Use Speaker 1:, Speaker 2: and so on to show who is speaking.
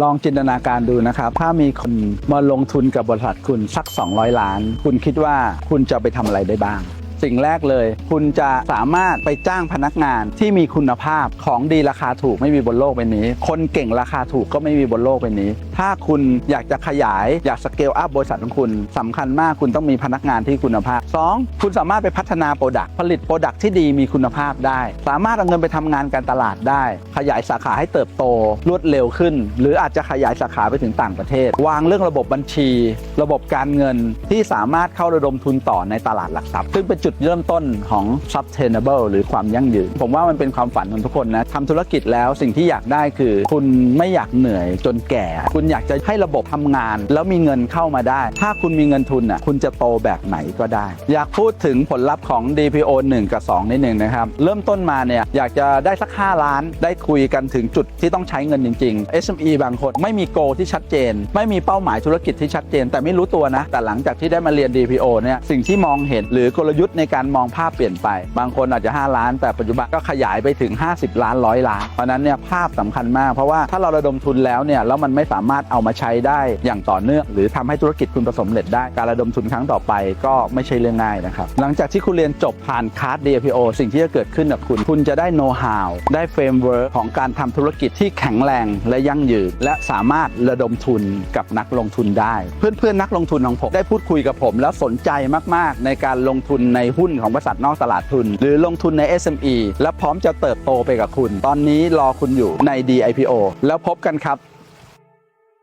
Speaker 1: ลองจินตนาการดูนะครับ ถ้ามีคนมาลงทุนกับบริษัทคุณสัก 200 ล้าน คุณคิดว่าคุณจะไปทำอะไรได้บ้าง สิ่งแรกเลย คุณจะสามารถไปจ้างพนักงานที่มีคุณภาพของดีราคาถูกไม่มีบนโลกใบนี้ คนเก่งราคาถูกก็ไม่มีบนโลกใบนี้ ถ้าคุณอยากจะขยายอยากสเกลอัพบริษัทของคุณสำคัญมากคุณต้องมีพนักงานที่คุณภาพ 2. คุณสามารถไปพัฒนาโปรดักต์ผลิตโปรดักต์ที่ดีมีคุณภาพได้ สามารถเอาเงินไปทำงานการตลาดได้ ขยายสาขาให้เติบโตรวดเร็วขึ้น หรืออาจจะขยายสาขาไปถึงต่างประเทศ วางเรื่องระบบบัญชี ระบบการเงินที่สามารถเข้าระดมทุนต่อในตลาดหลักทรัพย์ซึ่งเป็นจุดเริ่มต้นของ sustainable หรือความยั่งยืน ผมว่ามันเป็นความฝันของทุกคนนะทำธุรกิจแล้วสิ่งที่อยากได้คือ คุณไม่อยากเหนื่อยจนแก่ คุณอยากจะให้ระบบทำงาน แล้วมีเงินเข้ามาได้ ถ้าคุณมีเงินทุนอะคุณจะโตแบบไหนก็ได้ อยากพูดถึงผลลัพธ์ของ DPO 1 กับ 2 นิดหนึ่งนะครับ เริ่มต้นมาเนี่ยอยากจะได้สัก 5 ล้าน ได้คุยกันถึงจุดที่ต้องใช้เงินจริง ๆ SME บางคนไม่มีโกที่ชัดเจน ไม่มีเป้าหมายธุรกิจที่ชัดเจน แต่ไม่รู้ตัวนะ แต่หลังจากที่ได้มาเรียน DPO เนี่ยสิ่งที่มองเห็นหรือกลยุทธ์ในการมองภาพเปลี่ยนไป บางคนอาจจะ 5 ล้าน แต่ปัจจุบันก็ขยายไปถึง 50 ล้านร้อยล้าน เพราะนั้นเนี่ยภาพสำคัญมาก เพราะว่าถ้าเราระดมทุนแล้วเนี่ยแล้วมันไม่สามารถเอามาใช้ได้อย่างต่อเนื่อง หรือทำให้ธุรกิจคุณประสบความเร็จได้การระดมทุนครั้งต่อไปก็ไม่ใช่เรื่องง่ายนะครับหลังจากที่คุณเรียนจบผ่านคาร์ด DPO สิ่งที่จะเกิดขึ้นกับคุณ คุณจะได้โน้ตฮาวได้เฟรมเวิร์กของการทำธุรกิจที่แข็งแรงและยั่งยืนและสามารถระดมทุนกับนักลงทุนได้ เพื่อนๆนักลงทุนของผมได้พูดคุยกับผม แล้วสนใจมากๆ ในการลงทุนในหุ้นของบริษัทนอกตลาดทุน หรือลงทุนใน SME และพร้อมจะเติบโตไปกับคุณ ตอนนี้รอคุณอยู่ใน DIPO แล้วพบกันครับ